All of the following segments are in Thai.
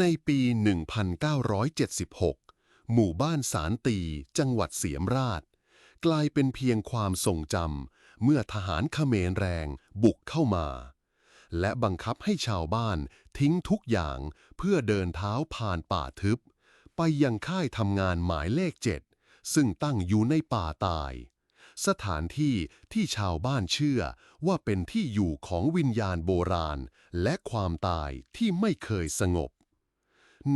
ในปี 1976 หมู่บ้านสารตีจังหวัดเสียมราช กลายเป็นเพียงความทรงจำเมื่อทหารเขมรแรงบุกเข้ามา และบังคับให้ชาวบ้านทิ้งทุกอย่างเพื่อเดินเท้าผ่านป่าทึบ ไปยังค่ายทำงานหมายเลขเจ็ดซึ่งตั้งอยู่ในป่าตาย สถานที่ที่ชาวบ้านเชื่อว่าเป็นที่อยู่ของวิญญาณโบราณ และความตายที่ไม่เคยสงบ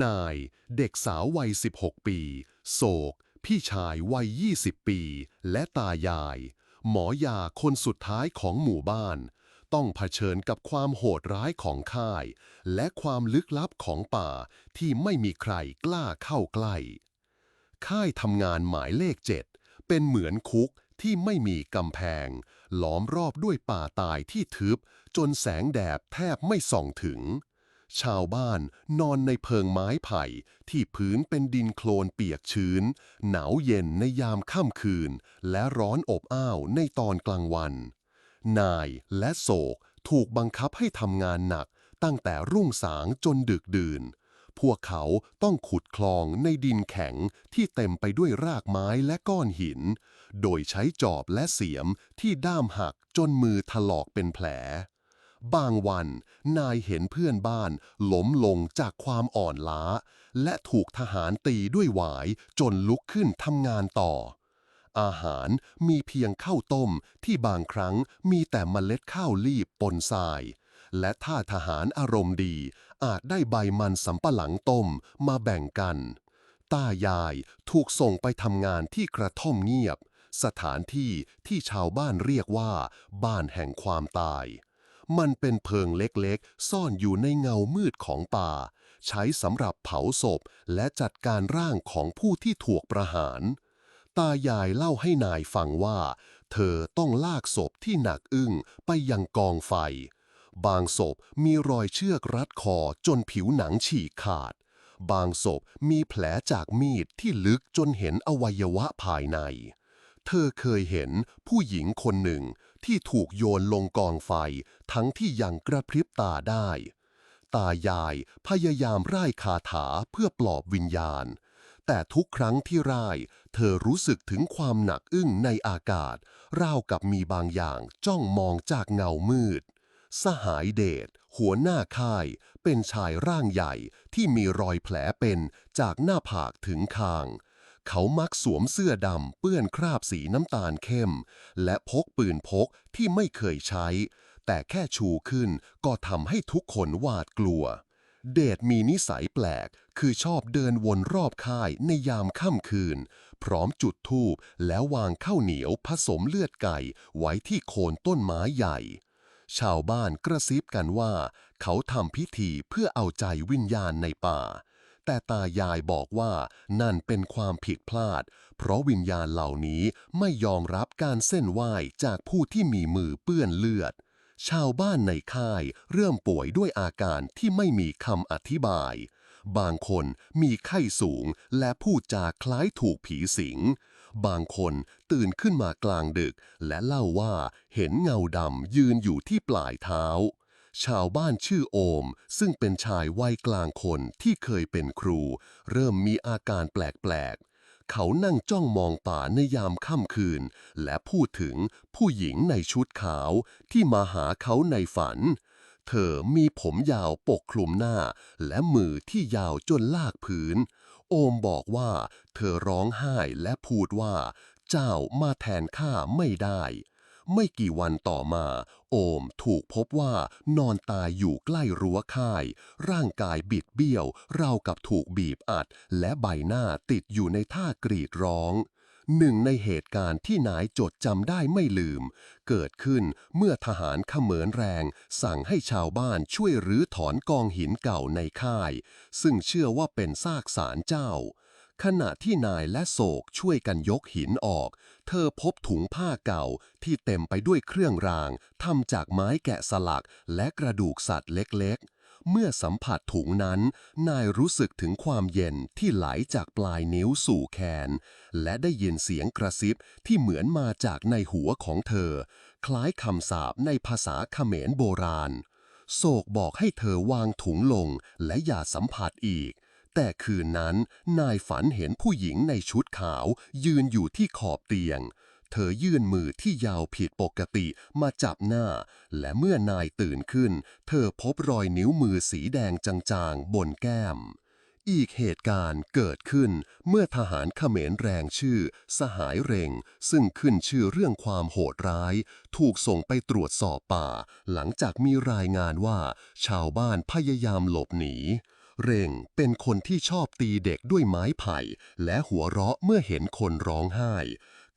นาย เด็กสาววัย 16 ปี โศก พี่ชายวัย 20 ปี และตายาย หมอยาคนสุดท้ายของหมู่บ้าน ต้องเผชิญกับความโหดร้ายของค่าย และความลึกลับของป่าที่ไม่มีใครกล้าเข้าใกล้ ค่ายทำงานหมายเลขเจ็ดเป็นเหมือนคุกที่ไม่มีกำแพง ล้อมรอบด้วยป่าตายที่ทึบ จนแสงแดดแทบไม่ส่องถึง ชาวบ้านนอนในเพิงไม้ไผ่ ที่พื้นเป็นดินโคลนเปียกชื้น หนาวเย็นในยามค่ำคืน และร้อนอบอ้าวในตอนกลางวัน นายและโศกถูกบังคับให้ทำงานหนัก ตั้งแต่รุ่งสางจนดึกดื่น พวกเขาต้องขุดคลองในดินแข็งที่เต็มไปด้วยรากไม้และก้อนหิน โดยใช้จอบและเสียมที่ด้ามหักจนมือถลอกเป็นแผล บางวัน นายเห็นเพื่อนบ้านล้มลงจากความอ่อนล้า และถูกทหารตีด้วยหวายจนลุกขึ้นทำงานต่อ อาหารมีเพียงข้าวต้มที่บางครั้งมีแต่เมล็ดข้าวรีบปนทราย และถ้าทหารอารมณ์ดี อาจได้ใบมันสำปะหลังต้มมาแบ่งกัน ตายายถูกส่งไปทำงานที่กระท่อมเงียบ สถานที่ที่ชาวบ้านเรียกว่า บ้านแห่งความตาย มันเป็นเพิงเล็กๆ ซ่อนอยู่ในเงามืดของป่า ใช้สำหรับเผาศพและจัดการร่างของผู้ที่ถูกประหาร ตายายเล่าให้นายฟังว่า เธอต้องลากศพที่หนักอึ้งไปยังกองไฟ บางศพมีรอยเชือกรัดคอจนผิวหนังฉีกขาด บางศพมีแผลจากมีดที่ลึกจนเห็นอวัยวะภายใน เธอเคยเห็นผู้หญิงคนหนึ่งที่ถูกโยนลงกองไฟ ทั้งที่ยังกระพริบตาได้ ตายายพยายามร่ายคาถาเพื่อปลอบวิญญาณ แต่ทุกครั้งที่ร่ายเธอรู้สึกถึงความหนักอึ้งในอากาศ ราวกับมีบางอย่างจ้องมองจากเงามืด สหายเดชหัวหน้าค่าย เป็นชายร่างใหญ่ที่มีรอยแผลเป็นจากหน้าผากถึงคาง เขามักสวมเสื้อดำเปื้อนคราบสีน้ำตาลเข้ม และพกปืนพกที่ไม่เคยใช้ แต่แค่ชูขึ้นก็ทำให้ทุกคนหวาดกลัว เดชมีนิสัยแปลก คือชอบเดินวนรอบค่ายในยามค่ำคืน พร้อมจุดธูปแล้ววางข้าวเหนียวผสมเลือดไก่ไว้ที่โคนต้นไม้ใหญ่ชาวบ้านกระซิบกันว่า เขาทำพิธีเพื่อเอาใจวิญญาณในป่า แต่ตายายบอกว่านั่นเป็นความผิดพลาด เพราะวิญญาณเหล่านี้ไม่ยอมรับการเส้นไหว้จากผู้ที่มีมือเปื้อนเลือด ชาวบ้านในค่ายเริ่มป่วยด้วยอาการที่ไม่มีคำอธิบาย บางคนมีไข้สูงและพูดจาคล้ายถูกผีสิง บางคนตื่นขึ้นมากลางดึก และเล่าว่าเห็นเงาดำยืนอยู่ที่ปลายเท้า ชาวบ้านชื่อโอม ซึ่งเป็นชายวัยกลางคนที่เคยเป็นครู เริ่มมีอาการแปลกๆ เขานั่งจ้องมองป่าในยามค่ำคืน และพูดถึงผู้หญิงในชุดขาวที่มาหาเขาในฝัน เธอมีผมยาวปกคลุมหน้า และมือที่ยาวจนลากพื้น โอมบอกว่า เธอร้องไห้และพูดว่า เจ้ามาแทนข้าไม่ได้ ไม่กี่วันต่อมา โอมถูกพบว่านอนตายอยู่ใกล้รั้วค่าย ร่างกายบิดเบี้ยว ราวกับถูกบีบอัด และใบหน้าติดอยู่ในท่ากรีดร้องหนึ่งในเหตุการณ์ที่นายจดจำได้ไม่ลืม เกิดขึ้นเมื่อทหารเขมรแรง สั่งให้ชาวบ้านช่วยรื้อถอนกองหินเก่าในค่าย ซึ่งเชื่อว่าเป็นซากศาลเจ้า ขณะที่นายและโศกช่วยกันยกหินออก เธอพบถุงผ้าเก่าที่เต็มไปด้วยเครื่องรางทำจากไม้แกะสลักและกระดูกสัตว์เล็กๆ เมื่อสัมผัสถุงนั้น นายรู้สึกถึงความเย็นที่ไหลจากปลายนิ้วสู่แขน และได้ยินเสียงกระซิบที่เหมือนมาจากในหัวของเธอ คล้ายคำสาปในภาษาเขมรโบราณ โศกบอกให้เธอวางถุงลงและอย่าสัมผัสอีก แต่คืนนั้นนายฝันเห็นผู้หญิงในชุดขาว ยืนอยู่ที่ขอบเตียง เธอยื่นมือที่ยาวผิดปกติมาจับหน้า และเมื่อนายตื่นขึ้น เธอพบรอยนิ้วมือสีแดงจางๆ บนแก้ม อีกเหตุการณ์เกิดขึ้นเมื่อทหารเขมรแรงชื่อ สหายเร่ง ซึ่งขึ้นชื่อเรื่องความโหดร้าย ถูกส่งไปตรวจสอบป่า หลังจากมีรายงานว่า ชาวบ้านพยายามหลบหนี เร่งเป็นคนที่ชอบตีเด็กด้วยไม้ไผ่ และหัวเราะเมื่อเห็นคนร้องไห้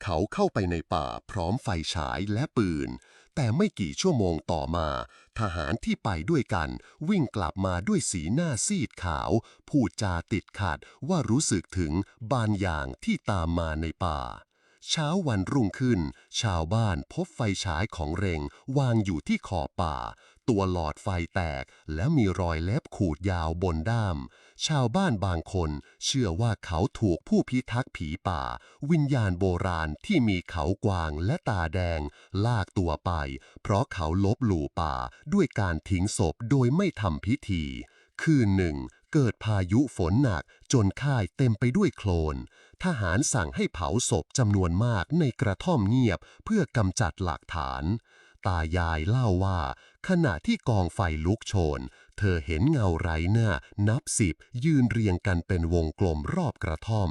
เขาเข้าไปในป่าพร้อมไฟฉายและปืน แต่ไม่กี่ชั่วโมงต่อมา ทหารที่ไปด้วยกันวิ่งกลับมาด้วยสีหน้าซีดขาว พูดจาติดขัดว่ารู้สึกถึงบางอย่างที่ตามมาในป่าเช้าวันรุ่งขึ้น ชาวบ้านพบไฟฉายของเร่งวางอยู่ที่ขอบป่า ตัวหลอดไฟแตก และมีรอยเล็บขูดยาวบนด้าม ชาวบ้านบางคน เชื่อว่าเขาถูกผู้พิทักษ์ผีป่า วิญญาณโบราณที่มีเขากวางและตาแดง ลากตัวไป เพราะเขาลบหลู่ป่าด้วยการทิ้งศพโดยไม่ทำพิธี คืนหนึ่งเกิดพายุฝนหนักจนค่ายเต็มไปด้วยโคลน ทหารสั่งให้เผาศพจำนวนมากในกระท่อมเงียบเพื่อกำจัดหลักฐาน ตายายเล่าว่า ขณะที่กองไฟลุกโชน เธอเห็นเงาไร้หน้า นับสิบ ยืนเรียงกันเป็นวงกลมรอบกระท่อม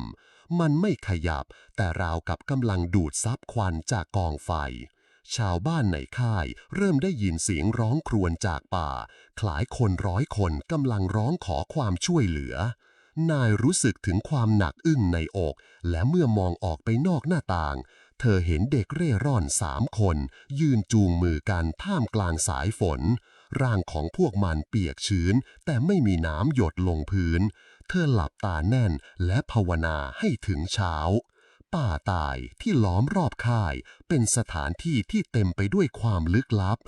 มันไม่ขยับ แต่ราวกับกำลังดูดซับควันจากกองไฟ ชาวบ้านในค่ายเริ่มได้ยินเสียงร้องครวญจากป่า คล้ายคนร้อยคนกำลังร้องขอความช่วยเหลือ นายรู้สึกถึงความหนักอึ้งในอก และเมื่อมองออกไปนอกหน้าต่าง เธอเห็นเด็กเร่ร่อนสามคน ยืนจูงมือกันท่ามกลางสายฝน ร่างของพวกมันเปียกชื้น แต่ไม่มีน้ำหยดลงพื้น เธอหลับตาแน่นและภาวนาให้ถึงเช้า ป่าตายที่ล้อมรอบค่าย เป็นสถานที่ที่เต็มไปด้วยความลึกลับ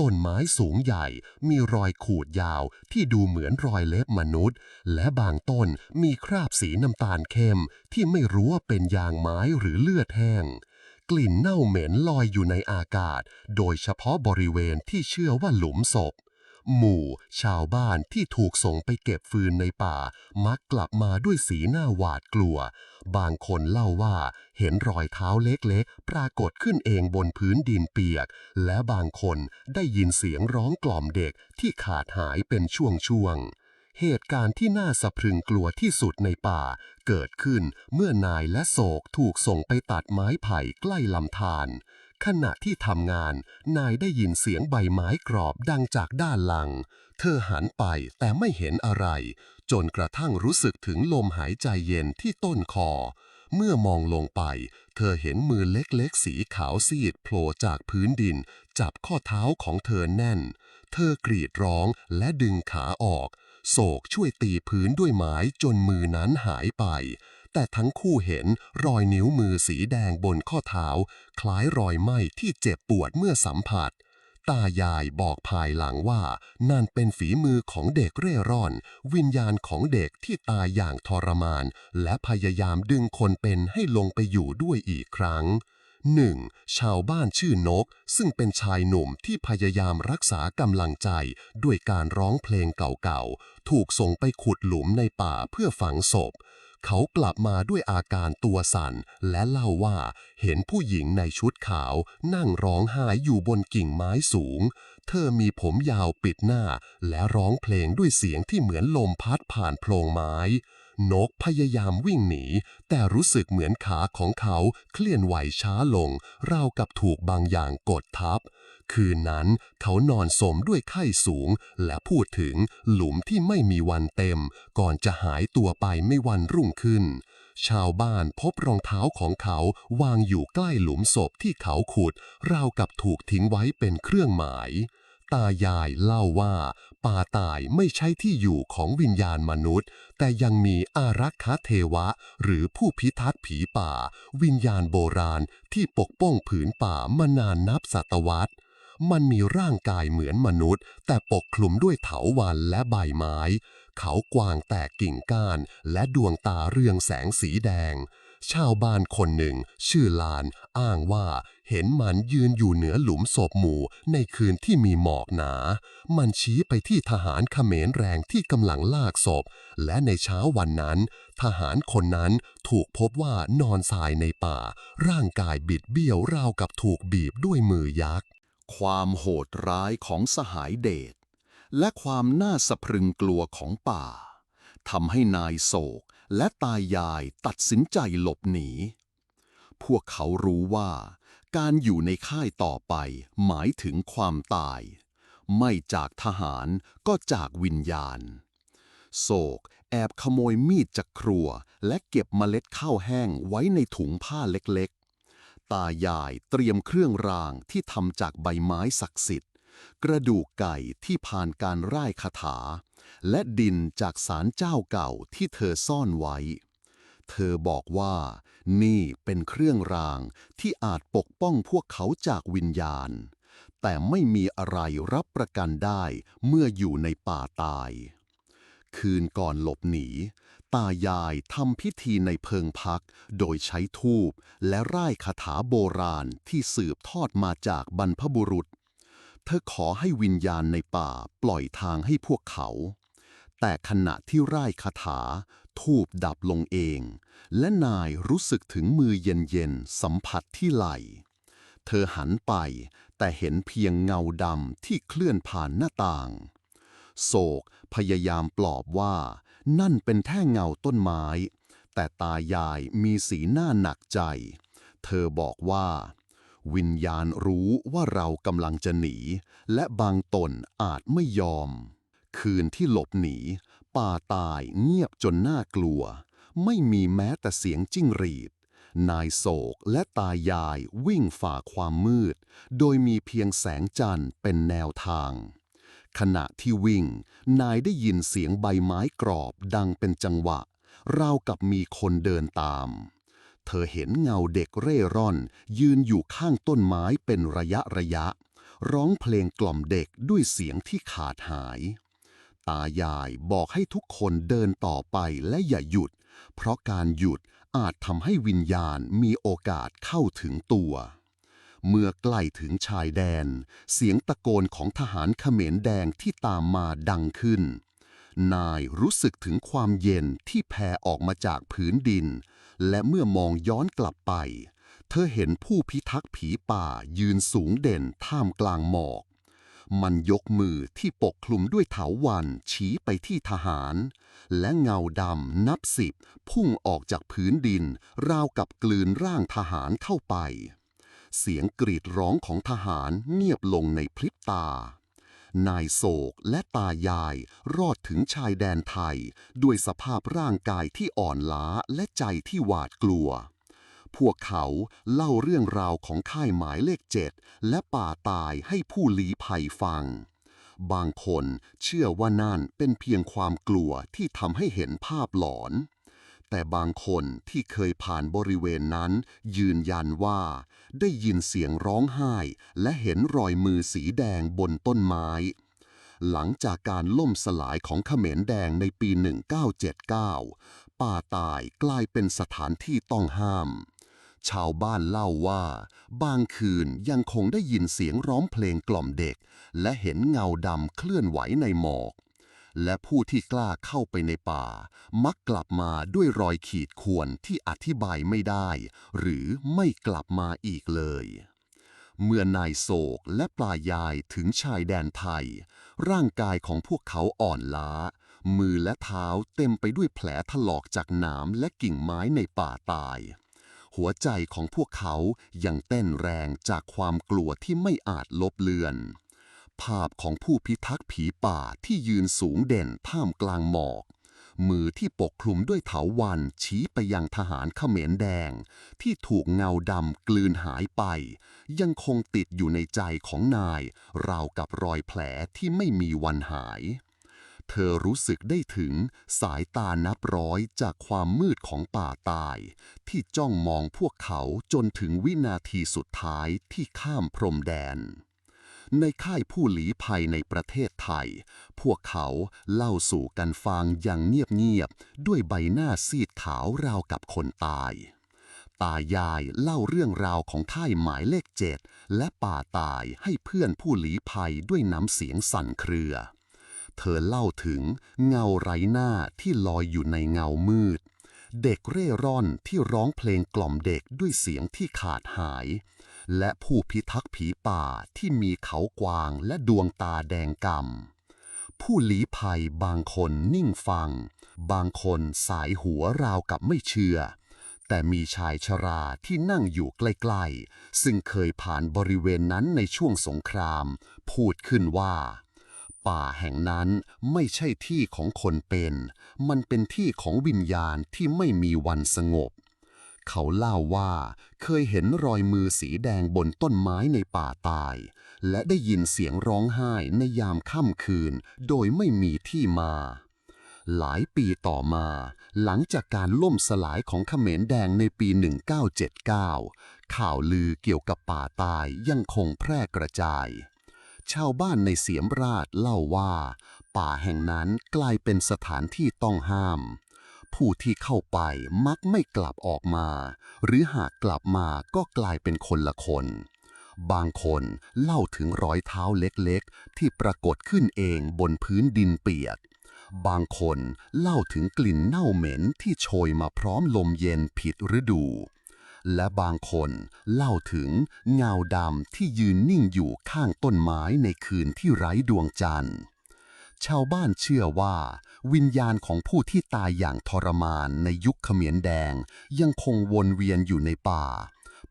ต้นไม้สูงใหญ่มีรอยขูดยาวที่ดูเหมือนรอยเล็บมนุษย์ และบางต้นมีคราบสีน้ำตาลเข้มที่ไม่รู้ว่าเป็นยางไม้หรือเลือดแห้ง กลิ่นเน่าเหม็นลอยอยู่ในอากาศ โดยเฉพาะบริเวณที่เชื่อว่าหลุมศพ หมู่ ชาวบ้านที่ถูกส่งไปเก็บฟืนในป่า มักกลับมาด้วยสีหน้าหวาดกลัว บางคนเล่าว่าเห็นรอยเท้าเล็กๆ ปรากฏขึ้นเองบนพื้นดินเปียก และบางคนได้ยินเสียงร้องกล่อมเด็กที่ขาดหายเป็นช่วงๆ เหตุการณ์ที่น่าสะพรึงกลัวที่สุดในป่า เกิดขึ้นเมื่อนายและโศกถูกส่งไปตัดไม้ไผ่ใกล้ลำธารขณะที่ทำงาน นายได้ยินเสียงใบไม้กรอบดังจากด้านหลัง เธอหันไปแต่ไม่เห็นอะไร จนกระทั่งรู้สึกถึงลมหายใจเย็นที่ต้นคอ เมื่อมองลงไป เธอเห็นมือเล็กๆ สีขาวซีดโผล่จากพื้นดิน จับข้อเท้าของเธอแน่น เธอกรีดร้องและดึงขาออก โศกช่วยตีพื้นด้วยไม้จนมือนั้นหายไป แต่ทั้งคู่เห็นรอยนิ้วมือสีแดงบนข้อเท้า คล้ายรอยไหม้ที่เจ็บปวดเมื่อสัมผัส ตายายบอกภายหลังว่านั่นเป็นฝีมือของเด็กเร่ร่อน วิญญาณของเด็กที่ตายอย่างทรมาน และพยายามดึงคนเป็นให้ลงไปอยู่ด้วยอีกครั้ง 1. ชาวบ้านชื่อนก ซึ่งเป็นชายหนุ่มที่พยายามรักษากำลังใจ ด้วยการร้องเพลงเก่าๆ ถูกส่งไปขุดหลุมในป่าเพื่อฝังศพ เขากลับมาด้วยอาการตัวสั่น และเล่าว่าเห็นผู้หญิงในชุดขาว นั่งร้องไห้อยู่บนกิ่งไม้สูง เธอมีผมยาวปิดหน้า และร้องเพลงด้วยเสียงที่เหมือนลมพัดผ่านโพรงไม้ นกพยายามวิ่งหนี แต่รู้สึกเหมือนขาของเขาเคลื่อนไหวช้าลง ราวกับถูกบางอย่างกดทับ คืนนั้นเขานอนสมด้วยไข้สูง และพูดถึงหลุมที่ไม่มีวันเต็ม ก่อนจะหายตัวไปไม่วันรุ่งขึ้น ชาวบ้านพบรองเท้าของเขาวางอยู่ใกล้หลุมศพที่เขาขุด ราวกับถูกทิ้งไว้เป็นเครื่องหมาย ตายายเล่าว่า ป่าตายไม่ใช่ที่อยู่ของวิญญาณมนุษย์ แต่ยังมีอารักขาเทวะ หรือผู้พิทักษ์ผีป่า วิญญาณโบราณที่ปกป้องผืนป่ามานานนับศตวรรษมันมีร่างกายเหมือนมนุษย์ แต่ปกคลุมด้วยเถาวัลย์และใบไม้ เขากวางแตกกิ่งก้าน และดวงตาเรืองแสงสีแดง ชาวบ้านคนหนึ่ง ชื่อลานอ้างว่า เห็นมันยืนอยู่เหนือหลุมศพหมู่ในคืนที่มีหมอกหนา มันชี้ไปที่ทหารเขมรแรงที่กำลังลากศพ และในเช้าวันนั้น ทหารคนนั้นถูกพบว่านอนทรายในป่า ร่างกายบิดเบี้ยวราวกับถูกบีบด้วยมือยักษ์ ความโหดร้ายของสหายเดชและความน่าสะพรึงกลัวของป่าทำให้นายโศกและตายายตัดสินใจหลบหนี พวกเขารู้ว่า การอยู่ในค่ายต่อไปหมายถึงความตาย ไม่จากทหารก็จากวิญญาณ โศกแอบขโมยมีดจากครัว และเก็บเมล็ดข้าวแห้งไว้ในถุงผ้าเล็กๆ ตายายเตรียมเครื่องรางที่ทำจากใบไม้ศักดิ์สิทธิ์ กระดูกไก่ที่ผ่านการร่ายคาถา และดินจากศาลเจ้าเก่าที่เธอซ่อนไว้ เธอบอกว่า นี่เป็นเครื่องรางที่อาจปกป้องพวกเขาจากวิญญาณ แต่ไม่มีอะไรรับประกันได้เมื่ออยู่ในป่าตาย คืนก่อนหลบหนี ตายายทำพิธีในเพิงพัก โดยใช้ธูปและร่ายคาถาโบราณที่สืบทอดมาจากบรรพบุรุษ เธอขอให้วิญญาณในป่าปล่อยทางให้พวกเขาแต่ขณะที่ร่ายคาถา ทูบดับลงเอง และนายรู้สึกถึงมือเย็นๆ สัมผัสที่ไหล่ เธอหันไป แต่เห็นเพียงเงาดำที่เคลื่อนผ่านหน้าต่าง โศกพยายามปลอบว่า นั่นเป็นแท่งเงาต้นไม้ แต่ตายายมีสีหน้าหนักใจ เธอบอกว่า วิญญาณรู้ว่าเรากำลังจะหนี และบางตนอาจไม่ยอม คืนที่หลบหนี ป่าตายเงียบจนน่ากลัว ไม่มีแม้แต่เสียงจิ้งหรีด นายโศกและตายายวิ่งฝ่าความมืด โดยมีเพียงแสงจันทร์เป็นแนวทาง ขณะที่วิ่ง นายได้ยินเสียงใบไม้กรอบดังเป็นจังหวะ ราวกับมีคนเดินตาม เธอเห็นเงาเด็กเร่ร่อน ยืนอยู่ข้างต้นไม้เป็นระยะระยะ ร้องเพลงกล่อมเด็กด้วยเสียงที่ขาดหาย ตายายบอกให้ทุกคนเดินต่อไปและอย่าหยุด เพราะการหยุดอาจทำให้วิญญาณมีโอกาสเข้าถึงตัว เมื่อใกล้ถึงชายแดน เสียงตะโกนของทหารเขมรแดงที่ตามมาดังขึ้น นายรู้สึกถึงความเย็นที่แผ่ออกมาจากผืนดิน และเมื่อมองย้อนกลับไป เธอเห็นผู้พิทักษ์ผีป่ายืนสูงเด่นท่ามกลางหมอก มันยกมือที่ปกคลุมด้วยเถาวันชี้ไปที่ทหาร และเงาดำนับสิบพุ่งออกจากพื้นดิน ราวกับกลืนร่างทหารเข้าไป เสียงกรีดร้องของทหารเงียบลงในพริบตา นายโศกและตายายรอดถึงชายแดนไทย ด้วยสภาพร่างกายที่อ่อนล้าและใจที่หวาดกลัว พวกเขาเล่าเรื่องราวของค่ายหมายเลขเจ็ดและป่าตายให้ผู้ลี้ภัยฟัง บางคนเชื่อว่านั่นเป็นเพียงความกลัวที่ทำให้เห็นภาพหลอน แต่บางคนที่เคยผ่านบริเวณนั้น ยืนยันว่า ได้ยินเสียงร้องไห้ และเห็นรอยมือสีแดงบนต้นไม้ หลังจากการล่มสลายของเขมรแดงในปี 1979ป่าตายกลายเป็นสถานที่ต้องห้าม ชาวบ้านเล่าว่า บางคืนยังคงได้ยินเสียงร้องเพลงกล่อมเด็ก และเห็นเงาดำเคลื่อนไหวในหมอก และผู้ที่กล้าเข้าไปในป่า มักกลับมาด้วยรอยขีดข่วนที่อธิบายไม่ได้ หรือไม่กลับมาอีกเลยเมื่อนายโศกและปลายายถึงชายแดนไทย ร่างกายของพวกเขาอ่อนล้า มือและเท้าเต็มไปด้วยแผลถลอกจากหนามและกิ่งไม้ในป่าตาย หัวใจของพวกเขายังเต้นแรงจากความกลัวที่ไม่อาจลบเลือน ภาพของผู้พิทักษ์ผีป่าที่ยืนสูงเด่นท่ามกลางหมอก มือที่ปกคลุมด้วยเถาวันชี้ไปยังทหารเขมรแดง ที่ถูกเงาดำกลืนหายไป ยังคงติดอยู่ในใจของนาย ราวกับรอยแผลที่ไม่มีวันหาย เธอรู้สึกได้ถึงสายตานับร้อยจากความมืดของป่าตาย ที่จ้องมองพวกเขาจนถึงวินาทีสุดท้ายที่ข้ามพรมแดน ในค่ายผู้หลีภัยในประเทศไทย พวกเขาเล่าสู่กันฟังอย่างเงียบๆด้วยใบหน้าซีดขาวราวกับคนตายตายายเล่าเรื่องราวของค่ายหมายเลขเจ็ดและป่าตายให้เพื่อนผู้หลีภัยด้วยน้ำเสียงสั่นเครือ เธอเล่าถึงเงาไร้หน้าที่ลอยอยู่ในเงามืด เด็กเร่ร่อนที่ร้องเพลงกล่อมเด็กด้วยเสียงที่ขาดหาย และผู้พิทักษ์ผีป่าที่มีเขากวางและดวงตาแดงกำผู้ลี้ภัยบางคนนิ่งฟัง บางคนสายหัวราวกับไม่เชื่อแต่มีชายชราที่นั่งอยู่ใกล้ ๆ ซึ่งเคยผ่านบริเวณนั้นในช่วงสงคราม พูดขึ้นว่า ป่าแห่งนั้นไม่ใช่ที่ของคนเป็น มันเป็นที่ของวิญญาณที่ไม่มีวันสงบ เขาเล่าว่าเคยเห็นรอยมือสีแดงบนต้นไม้ในป่าตาย และได้ยินเสียงร้องไห้ในยามค่ำคืน โดยไม่มีที่มา หลายปีต่อมา หลังจากการล่มสลายของเขมรแดงในปี 1979 ข่าวลือเกี่ยวกับป่าตายยังคงแพร่กระจาย ชาวบ้านในเสียมราชเล่าว่า ป่าแห่งนั้นกลายเป็นสถานที่ต้องห้าม ผู้ที่เข้าไปมักไม่กลับออกมา หรือหากกลับมาก็กลายเป็นคนละคน บางคนเล่าถึงรอยเท้าเล็กๆ ที่ปรากฏขึ้นเองบนพื้นดินเปียก บางคนเล่าถึงกลิ่นเน่าเหม็นที่โชยมาพร้อมลมเย็นผิดฤดู และบางคนเล่าถึงเงาดำที่ยืนนิ่งอยู่ข้างต้นไม้ในคืนที่ไร้ดวงจันทร์ ชาวบ้านเชื่อว่า วิญญาณของผู้ที่ตายอย่างทรมานในยุคเขมรแดง ยังคงวนเวียนอยู่ในป่า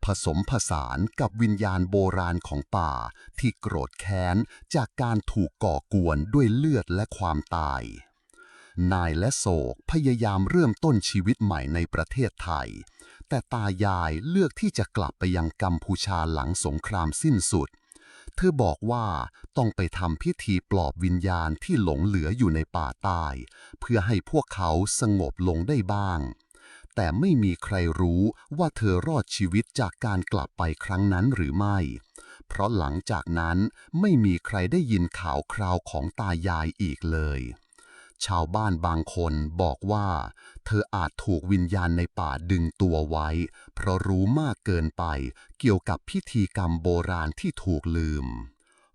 ผสมผสานกับวิญญาณโบราณของป่าที่โกรธแค้นจากการถูกก่อกวนด้วยเลือดและความตาย นายและโศกพยายามเริ่มต้นชีวิตใหม่ในประเทศไทย แต่ตายายเลือกที่จะกลับไปยังกัมพูชาหลังสงครามสิ้นสุด เธอบอกว่าต้องไปทำพิธีปลอบวิญญาณที่หลงเหลืออยู่ในป่าใต้เพื่อให้พวกเขาสงบลงได้บ้าง แต่ไม่มีใครรู้ว่าเธอรอดชีวิตจากการกลับไปครั้งนั้นหรือไม่ เพราะหลังจากนั้นไม่มีใครได้ยินข่าวคราวของตายายอีกเลย ชาวบ้านบางคนบอกว่า เธออาจถูกวิญญาณในป่าดึงตัวไว้ เพราะรู้มากเกินไปเกี่ยวกับพิธีกรรมโบราณที่ถูกลืม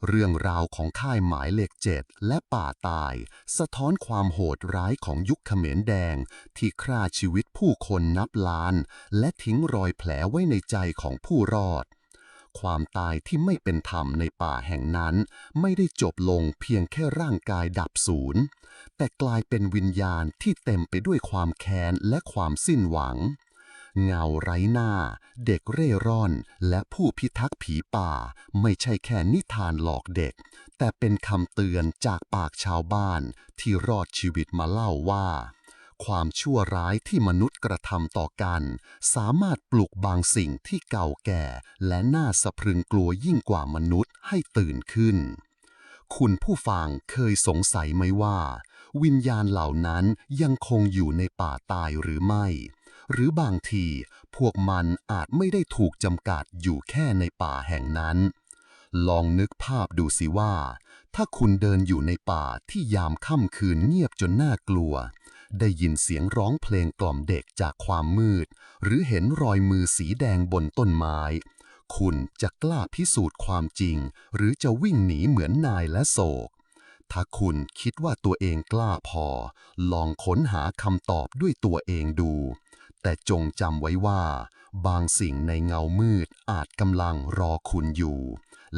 เรื่องราวของค่ายหมายเลขเจ็ดและป่าตาย สะท้อนความโหดร้ายของยุคเขมรแดง ที่ฆ่าชีวิตผู้คนนับล้าน และทิ้งรอยแผลไว้ในใจของผู้รอด ความตายที่ไม่เป็นธรรมในป่าแห่งนั้น ไม่ได้จบลงเพียงแค่ร่างกายดับสูญแต่กลายเป็นวิญญาณที่เต็มไปด้วยความแค้นและความสิ้นหวัง เงาไร้หน้า เด็กเร่ร่อน และผู้พิทักษ์ผีป่า ไม่ใช่แค่นิทานหลอกเด็ก แต่เป็นคำเตือนจากปากชาวบ้านที่รอดชีวิตมาเล่าว่า ความชั่วร้ายที่มนุษย์กระทำต่อกัน สามารถปลุกบางสิ่งที่เก่าแก่ และน่าสะพรึงกลัวยิ่งกว่ามนุษย์ให้ตื่นขึ้น คุณผู้ฟังเคยสงสัยไหมว่า วิญญาณเหล่านั้นยังคงอยู่ในป่าตายหรือไม่ หรือบางทีพวกมันอาจไม่ได้ถูกจำกัดอยู่แค่ในป่าแห่งนั้นลองนึกภาพดูสิว่า ถ้าคุณเดินอยู่ในป่าที่ยามค่ำคืนเงียบจนน่ากลัว ได้ยินเสียงร้องเพลงกล่อมเด็กจากความมืด หรือเห็นรอยมือสีแดงบนต้นไม้ คุณจะกล้าพิสูจน์ความจริง หรือจะวิ่งหนีเหมือนนายและโศก ถ้าคุณคิดว่าตัวเองกล้าพอ ลองค้นหาคำตอบด้วยตัวเองดู แต่จงจำไว้ว่า บางสิ่งในเงามืดอาจกำลังรอคุณอยู่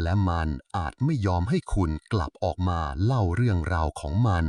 และมันอาจไม่ยอมให้คุณกลับออกมาเล่าเรื่องราวของมัน